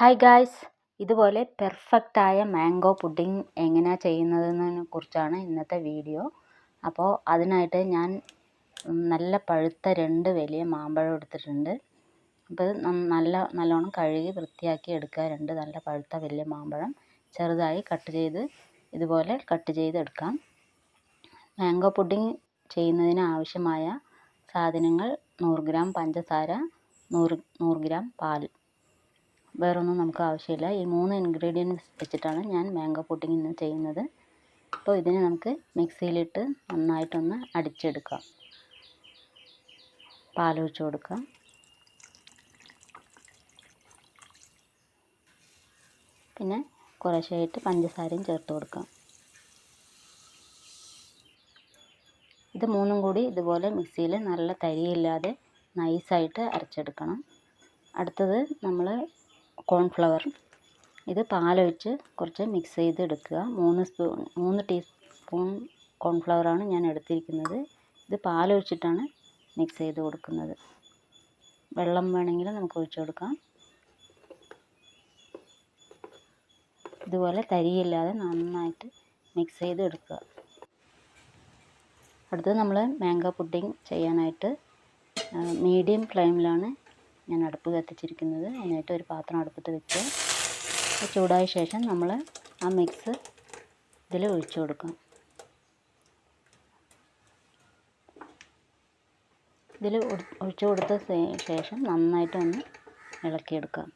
Hi guys ഇതുപോലെ പെർഫെക്റ്റായ mango pudding എങ്ങനെയാണ് ചെയ്യുന്നതെന്നതിനെ കുറിച്ചാണ് ഇന്നത്തെ വീഡിയോ അപ്പോൾ അതിനായിട്ട് ഞാൻ നല്ല പഴുത്ത രണ്ട് വലിയ മാമ്പഴം എടുത്തിട്ടുണ്ട്. അപ്പോൾ നല്ല നല്ലോണം കഴുകി വൃത്തിയാക്കി എടുക്കുക. രണ്ട് നല്ല പഴുത്ത വലിയ മാമ്പഴം ചെറുതായി കട്ട് ചെയ്ത് ഇതുപോലെ കട്ട് ചെയ്തെടുക്കാം മാംഗോ പുഡിംഗ് ചെയ്യുന്നതിന് ആവശ്യമായ സാധനങ്ങൾ നൂറ് ഗ്രാം പഞ്ചസാര നൂറ് നൂറ് ഗ്രാം പാൽ. വേറൊന്നും നമുക്ക് ആവശ്യമില്ല. ഈ മൂന്ന് ഇൻഗ്രീഡിയൻസ് വെച്ചിട്ടാണ് ഞാൻ മാംഗോ പുഡിംഗ് ഇന്ന് ചെയ്യുന്നത്. അപ്പോൾ ഇതിനെ നമുക്ക് മിക്സിയിലിട്ട് നന്നായിട്ടൊന്ന് അടിച്ചെടുക്കാം. പാലൊഴിച്ച് കൊടുക്കാം. പിന്നെ കുറേശ്ശെയായിട്ട് പഞ്ചസാരയും ചേർത്ത് കൊടുക്കാം. ഇത് മൂന്നും കൂടി ഇതുപോലെ മിക്സിയിൽ നല്ല തരിയില്ലാതെ നൈസായിട്ട് അരച്ചെടുക്കണം. അടുത്തത് നമ്മൾ കോൺഫ്ലവർ ഇത് പാലൊഴിച്ച് കുറച്ച് മിക്സ് ചെയ്ത് എടുക്കുക മൂന്ന് സ്പൂൺ മൂന്ന് ടീസ്പൂൺ കോൺഫ്ലവറാണ് ഞാൻ എടുത്തിരിക്കുന്നത്. ഇത് പാലൊഴിച്ചിട്ടാണ് മിക്സ് ചെയ്ത് കൊടുക്കുന്നത്. വെള്ളം വേണമെങ്കിൽ നമുക്ക് ഒഴിച്ചു കൊടുക്കാം. ഇതുപോലെ തരിയില്ലാതെ നന്നായിട്ട് മിക്സ് ചെയ്ത് എടുക്കുക അടുത്തത് നമ്മൾ മാംഗോ പുഡിംഗ് ചെയ്യാനായിട്ട് മീഡിയം ഫ്ലെയിമിലാണ് ഞാൻ അടുപ്പ് കത്തിച്ചിരിക്കുന്നത്. അതിനായിട്ട് ഒരു പാത്രം അടുപ്പത്ത് വെച്ച് ചൂടായ ശേഷം നമ്മൾ ആ മിക്സ് ഇതിൽ ഒഴിച്ചു കൊടുക്കാം. ഇതിൽ ഒഴിച്ചു കൊടുത്ത ശേഷം നന്നായിട്ടൊന്ന് ഇളക്കിയെടുക്കാം.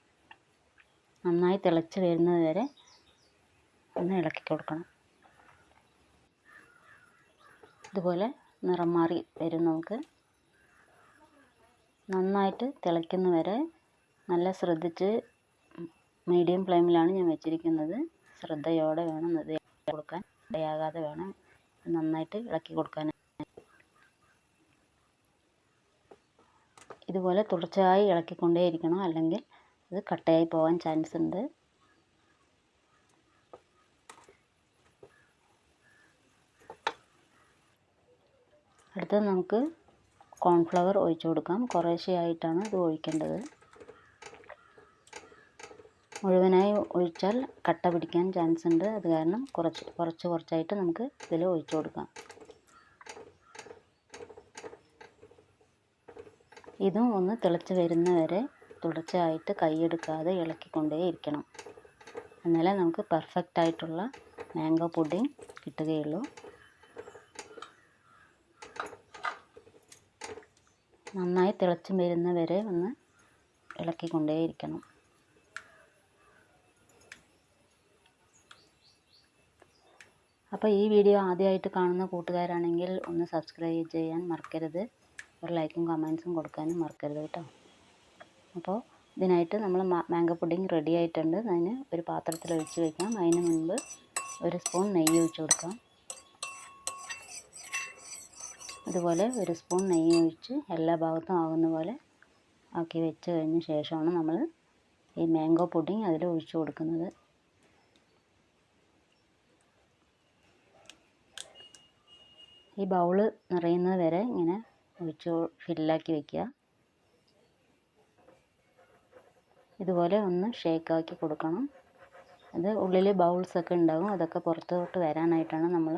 നന്നായി തിളച്ച് വരുന്നത് വരെ ഒന്ന് ഇളക്കി കൊടുക്കണം. ഇതുപോലെ നിറം മാറി വരും നമുക്ക്. നന്നായിട്ട് തിളയ്ക്കുന്ന വരെ നല്ല ശ്രദ്ധിച്ച് മീഡിയം ഫ്ലെയിമിലാണ് ഞാൻ വെച്ചിരിക്കുന്നത്. ശ്രദ്ധയോടെ വേണം ഇത് കൊടുക്കാൻ. ഇടയാകാതെ വേണം നന്നായിട്ട് ഇളക്കി കൊടുക്കാൻ. ഇതുപോലെ തുടർച്ചയായി ഇളക്കിക്കൊണ്ടേയിരിക്കണം. അല്ലെങ്കിൽ ഇത് കട്ടയായി പോകാൻ ചാൻസ് ഉണ്ട്. അടുത്തത് നമുക്ക് കോൺഫ്ലവർ ഒഴിച്ചു കൊടുക്കാം. കുറേശ്ശെയായിട്ടാണ് ഇത് ഒഴിക്കേണ്ടത്. മുഴുവനായി ഒഴിച്ചാൽ കട്ട പിടിക്കാൻ ചാൻസ് ഉണ്ട്. അത് കാരണം കുറച്ച് കുറച്ച് കുറച്ചായിട്ട് നമുക്ക് ഇതിൽ ഒഴിച്ചു കൊടുക്കാം. ഇതും ഒന്ന് തിളച്ച് വരുന്ന വരെ തുടർച്ചയായിട്ട് കൈയെടുക്കാതെ ഇളക്കിക്കൊണ്ടേ ഇരിക്കണം. എന്നാലേ നമുക്ക് പെർഫെക്റ്റ് ആയിട്ടുള്ള മാംഗോ പുഡിംഗ് കിട്ടുകയുള്ളൂ. നന്നായി തിളച്ച് വരുന്ന വരെ ഒന്ന് ഇളക്കിക്കൊണ്ടേയിരിക്കണം. അപ്പോൾ ഈ വീഡിയോ ആദ്യമായിട്ട് കാണുന്ന കൂട്ടുകാരാണെങ്കിൽ ഒന്ന് സബ്സ്ക്രൈബ് ചെയ്യാൻ മറക്കരുത്. ഒരു ലൈക്കും കമൻസും കൊടുക്കാനും മറക്കരുത് കേട്ടോ. അപ്പോൾ ഇതിനായിട്ട് നമ്മൾ മാംഗോ പുഡിംഗ് റെഡി ആയിട്ടുണ്ട്. അതിന് ഒരു പാത്രത്തിൽ ഒഴിച്ച് വയ്ക്കാം അതിന് മുൻപ് ഒരു സ്പൂൺ നെയ്യ് ഒഴിച്ച് കൊടുക്കാം. ഇതുപോലെ ഒരു സ്പൂൺ നെയ്യ് ഒഴിച്ച് എല്ലാ ഭാഗത്തും ആകുന്ന പോലെ ആക്കി വെച്ച് കഴിഞ്ഞ ശേഷമാണ് നമ്മൾ ഈ മാംഗോ പുഡിംഗ് അതിൽ ഒഴിച്ച് കൊടുക്കുന്നത്. ഈ ബൗൾ നിറയുന്നത് വരെ ഇങ്ങനെ ഒഴിച്ച് ഫില്ലാക്കി വയ്ക്കുക ഇതുപോലെ ഒന്ന് ഷേക്കാക്കി കൊടുക്കണം. അത് ഉള്ളിൽ ബൗൾസൊക്കെ ഉണ്ടാകും അതൊക്കെ പുറത്തോട്ട് വരാനായിട്ടാണ് നമ്മൾ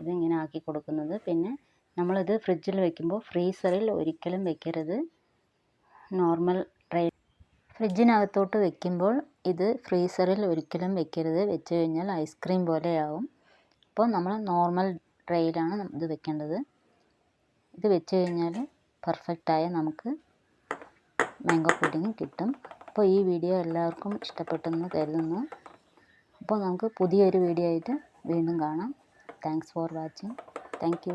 ഇതിങ്ങനെ ആക്കി കൊടുക്കുന്നത്. പിന്നെ നമ്മളിത് ഫ്രിഡ്ജിൽ വെക്കുമ്പോൾ ഫ്രീസറിൽ ഒരിക്കലും വെക്കരുത്. നോർമൽ ട്രേ ഫ്രിഡ്ജിനകത്തോട്ട് വെക്കുമ്പോൾ ഇത് ഫ്രീസറിൽ ഒരിക്കലും വെക്കരുത്. വെച്ച് കഴിഞ്ഞാൽ ഐസ്ക്രീം പോലെയാവും. അപ്പോൾ നമ്മൾ നോർമൽ ട്രേയിലാണ് ഇത് വെക്കേണ്ടത്. ഇത് വെച്ച് കഴിഞ്ഞാൽ പെർഫെക്റ്റായ നമുക്ക് മാംഗോ പുഡിങ് കിട്ടും. അപ്പോൾ ഈ വീഡിയോ എല്ലാവർക്കും ഇഷ്ടപ്പെട്ടെന്ന് കരുതുന്നു. അപ്പോൾ നമുക്ക് പുതിയൊരു വീഡിയോ ആയിട്ട് വീണ്ടും കാണാം. Thanks for watching thank